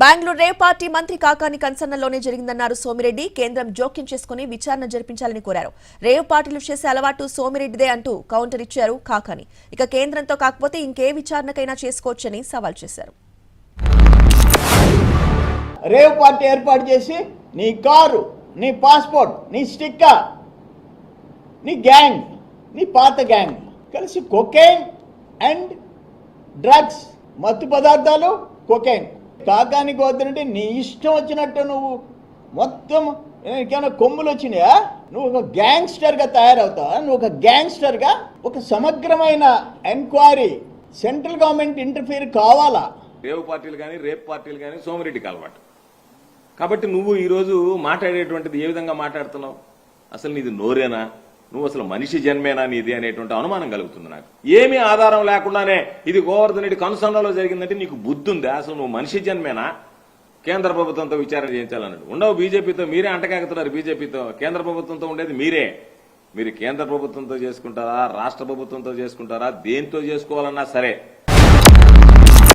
Bengaluru rave party మంత్రి కాకాని కన్సర్నలోనే జరిగిందన్నారు సోమిరెడ్డి. కేంద్రం జోక్యం చేసుకుని విచారణ జరిపించాలని కోరారు. రేవ్ పార్టీలు చేసే అలవాటు సోమిరెడ్డిదే అంటూ కౌంటర్ ఇచ్చారు కాకాని. ఇక కేంద్రంతో కాకపోతే ఇంకే విచారణకైనా చేసుకోవచ్చని సవాల్ చేశారు. రేవ్ పార్టీ ఏర్పాటు చేసి నీ కారు నీ పాస్పోర్ట్ నీ స్టిక్కర్ నీ గ్యాంగ్ నీ పాత గ్యాంగ్ కలిసి కొకైన్ అండ్ డ్రగ్స్ మత్తు పదార్థాలు కొకైన్. కాకానికి వద్దంటే నీ ఇష్టం వచ్చినట్టు నువ్వు మొత్తం ఇంకేమైనా కొమ్ములు వచ్చినాయా? నువ్వు ఒక గ్యాంగ్స్టర్గా తయారవుతావా? నువ్వు ఒక గ్యాంగ్స్టర్గా ఒక సమగ్రమైన ఎంక్వైరీ సెంట్రల్ గవర్నమెంట్ ఇంటర్ఫీర్ కావాలా? రేవు పార్టీలు కానీ రేప్ పార్టీలు కానీ సోమిరెడ్డికి అలవాటు. కాబట్టి నువ్వు ఈరోజు మాట్లాడేటువంటిది ఏ విధంగా మాట్లాడుతున్నావు? అసలు నీది నోరేనా? నువ్వు అసలు మనిషి జన్మేనా నీది అనేటువంటి అనుమానం కలుగుతుంది నాకు. ఏమీ ఆధారం లేకుండానే ఇది గోవర్ధన్ రెడ్డి కనుసంలో జరిగిందంటే నీకు బుద్ధి ఉందా అసలు నువ్వు మనిషి జన్మేనా? కేంద్ర ప్రభుత్వంతో విచారణ చేయించాలన్నాడు. ఉండవు బీజేపీతో మీరే అంటకాగుతున్నారు బీజేపీతో కేంద్ర ప్రభుత్వంతో ఉండేది మీరే. మీరు కేంద్ర ప్రభుత్వంతో చేసుకుంటారా? రాష్ట్ర ప్రభుత్వంతో చేసుకుంటారా? దేంతో చేసుకోవాలన్నా సరే.